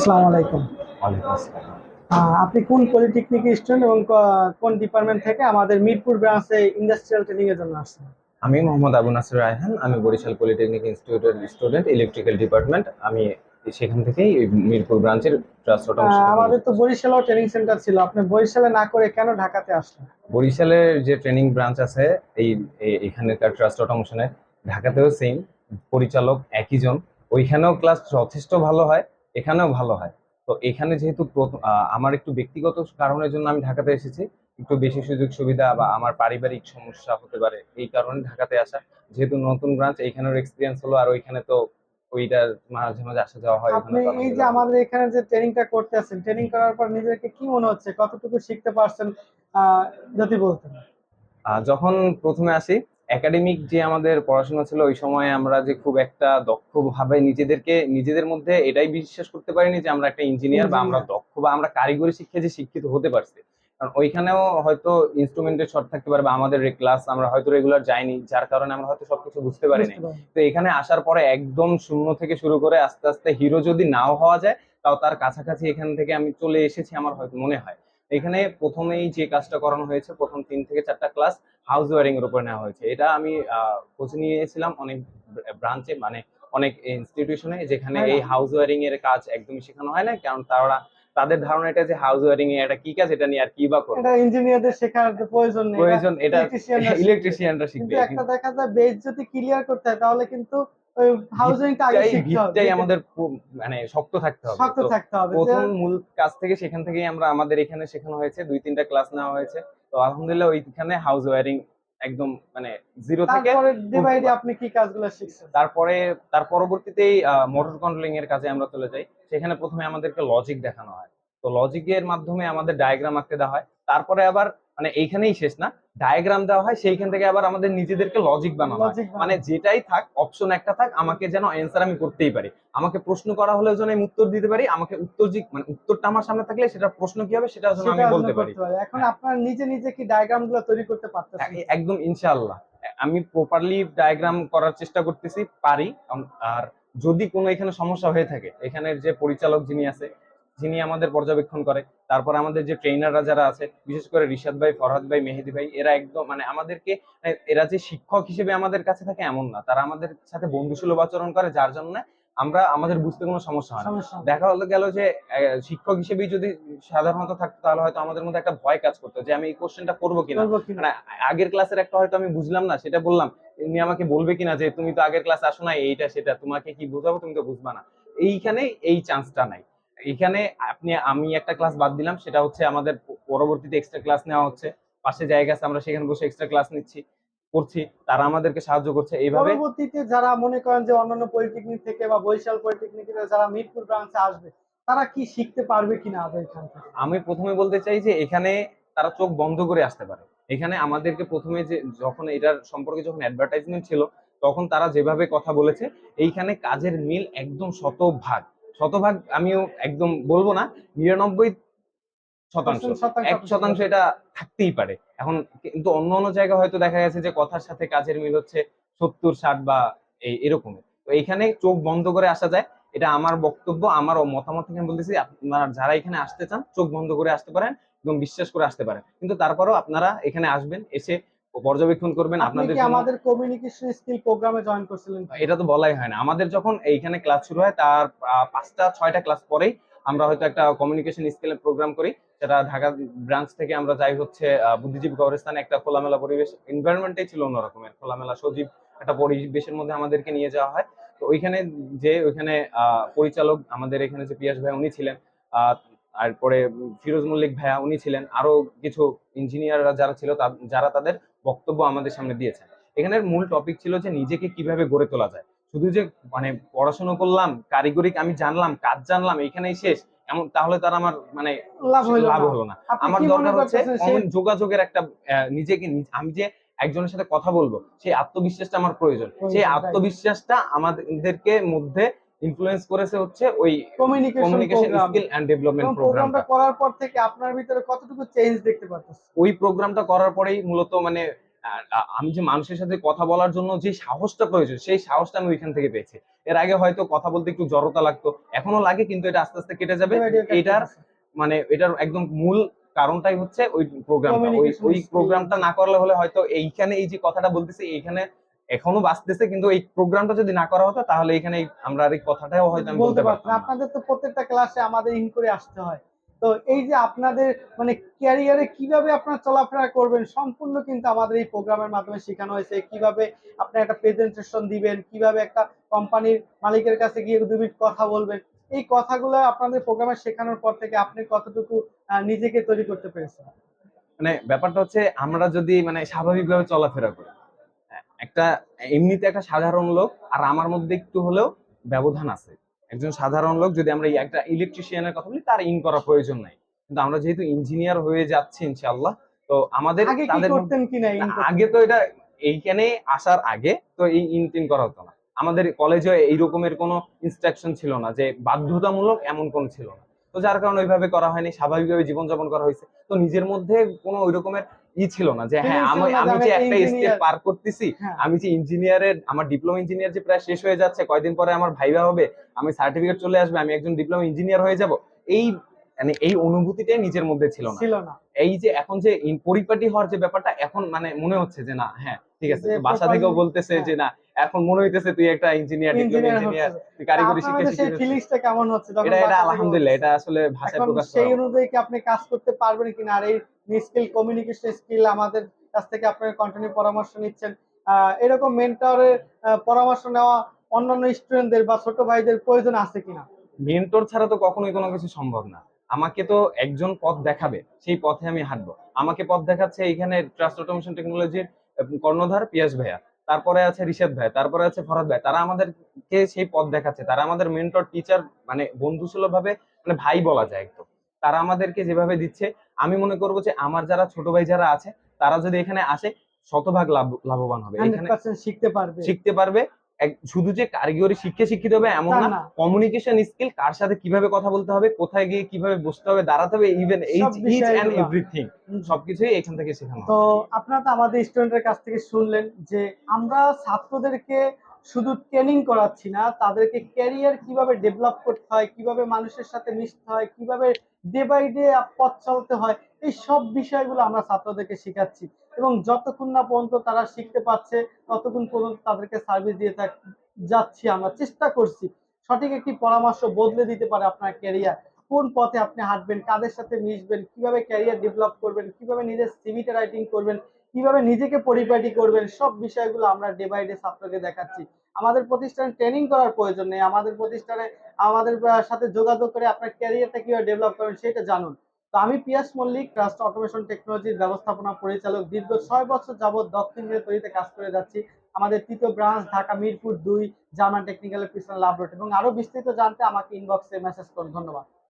আসসালামু আলাইকুম। আপনি কোন পলিটেকনিক স্টুডেন্ট এবং কোন ডিপার্টমেন্ট থেকে আমাদের মিরপুর ব্রাঞ্চে ইন্ডাস্ট্রিয়াল ট্রেনিং এর জন্য আসছেন? আমি মোহাম্মদ আবু নাসির রায়হান আমি বরিশাল পলিটেকনিক ইনস্টিটিউটের স্টুডেন্ট ইলেকট্রিক্যাল ডিপার্টমেন্ট। আমি সেখান থেকেই মিরপুর ব্রাঞ্চের আমাদের তো বরিশালেও ট্রেনিং সেন্টার ছিল। আপনি বরিশালে না করে কেন ঢাকাতে আসলেন? বরিশালের যে ট্রেনিং ব্রাঞ্চ আছে এই এখানকার ট্রাস্ট অটোমোশনে ঢাকাতেও সেম পরিচালক একই জন। ওইখানেও ক্লাস যথেষ্ট ভালো হয়। এখানেও ভালো হয়। তো এখানে যেহেতু আমার একটু ব্যক্তিগত কারণের জন্য আমি ঢাকাতে এসেছি একটু বেশি সুযোগ সুবিধা বা আমার পারিবারিক সমস্যা হতে পারে এই কারণে ঢাকাতে আসা। যেহেতু নতুন ব্রাঞ্চ এইখানের এক্সপিরিয়েন্স হলো আর ওইখানে তো ওইটার মাঝে মাঝে আসা যাওয়া হয় আপনি এই যে আমাদের এখানে যে ট্রেনিংটা করতে আছেন ট্রেনিং করার পর নিজেকে কি মনে হচ্ছে? কতটুকু শিখতে পারছেন? যদি বলতেন। যখন প্রথমে আসি একাডেমিক যে আমাদের পড়াশোনা ছিল ওই সময় আমরা যে খুব একটা দক্ষভাবে নিজেদেরকে নিজেদের মধ্যে এটাই বিশ্বাস করতে পারিনি যে আমরা একটা ইঞ্জিনিয়ার বা আমরা দক্ষ বা আমরা কারিগরি শিক্ষায় যে শিক্ষিত হতে পারছি। কারণ ওইখানেও হয়তো ইনস্ট্রুমেন্টের শর্ট থাকতে পারে বা আমাদের ক্লাস আমরা হয়তো রেগুলার যাইনি যার কারণে আমরা হয়তো সবকিছু বুঝতে পারিনি। তো এখানে আসার পরে একদম শূন্য থেকে শুরু করে আস্তে আস্তে হিরো যদি নাও হওয়া যায় তাও তার কাছাকাছি এখান থেকে আমি চলে এসেছি আমার হয়তো মনে হয়। এখানে প্রথমেই যে কাজটা করানো হয়েছে প্রথম তিন থেকে চারটা ক্লাস হাউস ওয়ারিং এর উপর নেওয়া হয়েছে। এটা আমি খোঁজ নিয়েছিলাম অনেক ব্রাঞ্চে মানে অনেক ইনস্টিটিউশনে যেখানে এই হাউস ওয়ারিং এর কাজ একদমই শেখানো হয় না কারণ তারা তাদের ধারণা এটা যে হাউস ওয়ারিং এ এটা কি কাজ এটা নিয়ে আর কি বা করবে। এটা ইঞ্জিনিয়ারদের শেখার প্রয়োজন নেই প্রয়োজন এটা। ইলেকট্রিশিয়ানরা শিখবে। একটা দেখা যায় বেজ যদি ক্লিয়ার করতে হয় তাহলে কিন্তু হাউজিংটা আগে শিখতে আমাদের মানে শক্ত থাকতে হবে শক্ত থাকতে হবে প্রথম মূল কাজ থেকে সেখান থেকেই আমরা আমাদের এখানে শেখানো হয়েছে দুই তিনটা ক্লাস নেওয়া হয়েছে। তো আলহামদুলিল্লাহ ওইখানে হাউস ওয়ারিং একদম মানে জিরো থেকে তারপরে ডিভাইডে আপনি কি কাজগুলো শিখছেন? তারপরে তার পরবর্তীতেই মোটর কন্ট্রোলিং এর কাজে আমরা চলে যাই। সেখানে প্রথমে আমাদেরকে লজিক দেখানো হয়। তো লজিকের মাধ্যমে আমাদের ডায়াগ্রাম আঁকতে দেওয়া হয়। তারপরে আবার মানে এইখানেই শেষ না ডায়াগ্রাম দেওয়া হয় সেইখান থেকে আবার আমাদের নিজেদেরকে লজিক বানানো মানে যেটাই থাক অপশন একটা থাক আমাকে যেন অ্যান্সার আমি করতেই পারি। আমাকে প্রশ্ন করা হলেও যেন আমি উত্তর দিতে পারি আমাকে উত্তর মানে উত্তরটা আমার সামনে থাকলে সেটা প্রশ্ন কি হবে সেটা যেন আমি বলতে পারি। এখন আপনার নিজে নিজে কি ডায়াগ্রামগুলো তৈরি করতে পারতেছেন? একদম ইনশাআল্লাহ। আমি প্রপারলি ডায়াগ্রাম করার চেষ্টা করতেছি পারি। আর যদি কোনো এখানে সমস্যা হয়ে থাকে এখানের যে পরিচালক যিনি আছে যিনি আমাদের পর্যবেক্ষণ করে তারপর আমাদের যে ট্রেনাররা যারা আছে বিশেষ করে রিশাদ ভাই ফরহাদ ভাই মেহেদি ভাই এরা একদম মানে আমাদেরকে মানে এরা যে শিক্ষক হিসেবে আমাদের কাছে থাকে এমন না। তারা আমাদের সাথে বন্ধুসুলভ আচরণ করে যার জন্য আমরা আমাদের বুঝতে কোনো সমস্যা হয় না। দেখা হলো গেল যে শিক্ষক হিসেবেই যদি সাধারণত থাকতো তাহলে হয়তো আমাদের মধ্যে একটা ভয় কাজ করতো যে আমি এই কোশ্চেনটা করব কিনা? মানে আগের ক্লাসের একটা হয়তো আমি বুঝলাম না সেটা বললাম উনি আমাকে বলবে কিনা যে তুমি তো আগের ক্লাস আসো না এইটা সেটা তোমাকে কি বোঝাবো তুমি তো বুঝবা না। এইখানে এই চান্সটা নাই। এইখানে আপনি আমি একটা ক্লাস বাদ দিলাম সেটা হচ্ছে আমাদের পরবর্তীতে এক্সট্রা ক্লাস নেওয়া হচ্ছে। পাশে জায়গা আছে আমরা সেখানে বসে এক্সট্রা ক্লাস নিচ্ছি করছি তারা আমাদেরকে সাহায্য করছে। এইভাবে পরবর্তীতে যারা মনে করেন যে অন্যান্য পলিটেকনিক থেকে বা বরিশাল পলিটেকনিক থেকে যারা মিরপুর ব্রাঞ্চে আসবে তারা কি শিখতে পারবে কিনা আবার এখান থেকে? আমি প্রথমে বলতে চাই যে এখানে তারা চোখ বন্ধ করে আসতে পারে। এখানে আমাদেরকে প্রথমে যে যখন এটার সম্পর্কে যখন অ্যাডভার্টাইজমেন্ট ছিল তখন তারা যেভাবে কথা বলেছে এইখানে কাজের মিল একদম শতভাগ। শতভাগ আমিও একদম বলব না নিরানব্বই শতাংশ। এক শতাংশ এটা থাকতেই পারে। এখন কিন্তু অন্য অন্য জায়গায় হয়তো দেখা গেছে যে কথার সাথে কাজের মিল হচ্ছে সত্তর ষাট বা এই এরকমের। তো এইখানে চোখ বন্ধ করে আসা যায়। এটা আমার বক্তব্য আমার মতামত থেকে বলতেছি আপনারা যারা এখানে আসতে চান চোখ বন্ধ করে আসতে পারেন এবং বিশ্বাস করে আসতে পারেন। কিন্তু তারপরেও আপনারা এখানে আসবেন এসে পর্যবেক্ষণ করবেন আপনাদের আমাদের কমিউনিকেশন স্কিল প্রোগ্রামে জয়েন করছিলেন এটা তো বলাই হয় না। আমাদের যখন এইখানে ক্লাস শুরু হয় তার পাঁচটা ছয়টা ক্লাস পরেই আমরা হয়তো একটা কমিউনিকেশন স্কিলের প্রোগ্রাম করি সেটা ঢাকা ব্রাঞ্চ থেকে আমরা যাই হচ্ছে বুদ্ধিজীবী কবরস্থানে একটা খোলামেলা পরিবেশ এনভায়রনমেন্টই ছিল অন্যরকমের খোলামেলা সজীব একটা পরিবেশের মধ্যে আমাদেরকে নিয়ে যাওয়া হয়। তো ওইখানে যে ওইখানে আহ, পরিচালক আমাদের এখানে যে পিয়াস ভাই উনি ছিলেন আহ, তারপরে ফিরোজ মল্লিক ভাইয়া উনি ছিলেন। আরও কিছু ইঞ্জিনিয়াররা যারা ছিল যারা তাদের বক্তব্য আমাদের সামনে দিয়েছেন। এখানের মূল টপিক ছিল যে নিজেকে কীভাবে গড়ে তোলা যায়। শুধু যে মানে পড়াশোনা করলাম কারিগরিক আমি জানলাম কাজ জানলাম এখানেই শেষ এমন তাহলে তার আমার মানে লাভ হলো না। আমার দরকার হচ্ছে যোগাযোগের একটা নিজেকে আমি যে একজনের সাথে কথা বলব সেই আত্মবিশ্বাসটা আমার প্রয়োজন, সেই আত্মবিশ্বাসটা আমাদেরকে মধ্যে ইনফ্লুয়েন্স করেছে হচ্ছে ওই কমিউনিকেশন স্কিল এন্ড ডেভেলপমেন্ট প্রোগ্রামটা প্রোগ্রামটা করার পর থেকে আপনার ভিতরে কতটুকু চেঞ্জ দেখতে পাচ্ছেন ওই প্রোগ্রামটা করার পরেই মূলত মানে আমি যে মানুষের সাথে কথা বলার জন্য যে সাহসটা প্রয়োজন সেই সাহসটা আমি ওইখান থেকে পেয়েছি। এর আগে হয়তো কথা বলতে একটু জড়তা লাগতো এখনও লাগে কিন্তু এটা আস্তে আস্তে কেটে যাবে। এটার মানে এটার একদম মূল কারণটাই হচ্ছে ওই প্রোগ্রামটা ওই ওই প্রোগ্রামটা না করলে হলে হয়তো এইখানে এই যে কথাটা বলতেছি এইখানে এখনও বাঁচতেছে কিন্তু এই প্রোগ্রামটা যদি না করা হতো তাহলে এখানে আমরা আর এই কথাটাও হয়তো আমি বলতে পারতাম আপনাদের তো প্রত্যেকটা ক্লাসে আমাদের ইন করে আসতে হয়। তো এই যে আপনাদের মানে ক্যারিয়ারে কীভাবে আপনারা চলাফেরা করবেন সম্পূর্ণ কিন্তু আমাদের এই প্রোগ্রামের মাধ্যমে শেখানো হয়েছে। কীভাবে আপনি একটা প্রেজেন্টেশন দিবেন কীভাবে একটা কোম্পানির মালিকের কাছে গিয়ে দু মিনিট কথা বলবেন। এই কথাগুলো আপনাদের প্রোগ্রামে শেখানোর পর থেকে আপনি কতটুকু নিজেকে তৈরি করতে পেরেছেন? মানে ব্যাপারটা হচ্ছে আমরা যদি মানে স্বাভাবিকভাবে চলাফেরা করি একটা এমনিতে একটা সাধারণ লোক আর আমার মধ্যে একটু হলেও ব্যবধান আছে। একজন সাধারণ লোক যদি আমরা একটা ইলেকট্রিশিয়ানের কথা বলি তার ইন করা প্রয়োজন নাই। কিন্তু আমরা যেহেতু ইঞ্জিনিয়ার হয়ে যাচ্ছি ইনশাআল্লাহ তো আমাদের আগে তাদের আগে তো এটা এইখানে আসার আগে তো এই ইনটিন করা হতো না। আমাদের কলেজে এই রকমের কোনো ইনস্ট্রাকশন ছিল না যে বাধ্যতামূলক এমন কোনো ছিল না। তো যার কারণে ওইভাবে করা হয়নি স্বাভাবিকভাবে জীবনযাপন করা হয়েছে। তো নিজের মধ্যে কোনো ওই রকমের ই ছিল না যে হ্যাঁ আমি আমি যে একটা স্টেপ পার করতেছি হ্যাঁ। আমি যে ইঞ্জিনিয়ারের আমার ডিপ্লোমা ইঞ্জিনিয়ার যে প্রায় শেষ হয়ে যাচ্ছে কয়দিন পরে আমার ভাইবা হবে আমি সার্টিফিকেট চলে আসবে আমি একজন ডিপ্লোমা ইঞ্জিনিয়ার হয়ে যাব এই মানে এই অনুভূতিটাই নিজের মধ্যে ছিল না ছিল না এই যে এখন যে পরিপাটি হওয়ার যে ব্যাপারটা এখন মানে মনে হচ্ছে যে না হ্যাঁ ঠিক আছে বাসা থেকেও বলতেছে হ্যাঁ। যে না এখন মনে হইতেছে তুই একটা ইঞ্জিনিয়ার ডিপ্লোমা ইঞ্জিনিয়ার তুই কারিগরি শিক্ষা শিখে ফিলিংসটা কেমন হচ্ছে যখন এটা এটা আলহামদুলিল্লাহ এটা আসলে ভাষায় প্রকাশ সেই অনুযায়ী কি আপনি কাজ করতে পারবেন কিনা? আর এই স্কিল কমিউনিকেশন স্কিল আমাদের কাছ থেকে আপনার কন্টিনিউ পরামর্শ নিচ্ছেন। এরকম মেন্টরের পরামর্শ নেওয়া অন্যান্য স্টুডেন্টদের বা ছোট ভাইদের প্রয়োজন আছে কিনা? মেন্টর ছাড়া তো কখনোই কোনো কিছু সম্ভব না। আমাকে তো একজন পথ দেখাবে সেই পথে আমি হাঁটবো। আমাকে পথ দেখাচ্ছে এখানে ট্রাস্ট অটোমেশন টেকনোলজির কর্ণধার পিয়াস ভাইয়া। তারপরে আছে ঋষভ ভাই তারপরে আছে ফরাদ ভাই। তারা আমাদেরকে সেই পথ দেখাচ্ছে। তারা আমাদের মেন্টর টিচার মানে বন্ধু সুলভ ভাবে মানে ভাই বলা যায় একদম। তারা আমাদেরকে যেভাবে দিচ্ছে আমি মনে করব যে আমার যারা ছোট ভাই যারা আছে তারা যদি এখানে আসে শতভাগ লাভ লাভবান হবে। এখানে শিখতে পারবে। শিখতে পারবে। শুধু যে কারিগরি শিক্ষা শিক্ষিত হবে এমন না। কমিউনিকেশন স্কিল কার সাথে কীভাবে কথা বলতে হবে কোথায় গিয়ে কীভাবে বসতে হবে দাঁড়াতে হবে even each each and everything সবকিছুই এখান থেকে শেখানো তো আপনারা তো আমাদের স্টুডেন্টের কাছ থেকে শুনলেন যে আমরা ছাত্রদেরকে শুধু ট্রেনিং করাচ্ছি না তাদেরকে ক্যারিয়ার কীভাবে ডেভেলপ করতে হয় কীভাবে মানুষের সাথে মিশতে হয় কীভাবে ডে বাই ডে পথ চলতে হয় এই সব বিষয়গুলো আমরা ছাত্রদেরকে শেখাচ্ছি। এবং যতক্ষণ না পর্যন্ত তারা শিখতে পারছে, ততক্ষণ পর্যন্ত তাদেরকে সার্ভিস দিয়ে যাচ্ছি আমরা। চেষ্টা করছি সঠিক একটি পরামর্শ বদলে দিতে পারে আপনার ক্যারিয়ার কোন পথে আপনি হাঁটবেন, কাদের সাথে মিশবেন, কীভাবে ক্যারিয়ার ডেভেলপ করবেন, কীভাবে নিজের সিভিটা রাইটিং করবেন, কীভাবে নিজেকে পরিপাটি করবেন, সব বিষয়গুলো আমরা ডে বাই ডে ছাত্রকে দেখাচ্ছি। আমাদের প্রতিষ্ঠানে ট্রেনিং করার প্রয়োজন নেই। আমাদের প্রতিষ্ঠানে, আমাদের সাথে যোগাযোগ করে আপনার ক্যারিয়ারটা কীভাবে ডেভেলপ করবেন, সেটা জানুন। তো আমি পিয়াস মল্লিক ট্রাস্ট অটোমেশন টেকনোলজির ব্যবস্থাপনা পরিচালক দীর্ঘ ছয় বছর যাবৎ দক্ষিণ তৈরিতে কাজ করে যাচ্ছি। আমাদের তৃতীয় ব্রাঞ্চ ঢাকা মিরপুর দুই জার্মান টেকনিক্যালের পিছনে লাভ রোড এবং আরও বিস্তারিত জানতে আমাকে ইনবক্সে মেসেজ করুন। ধন্যবাদ।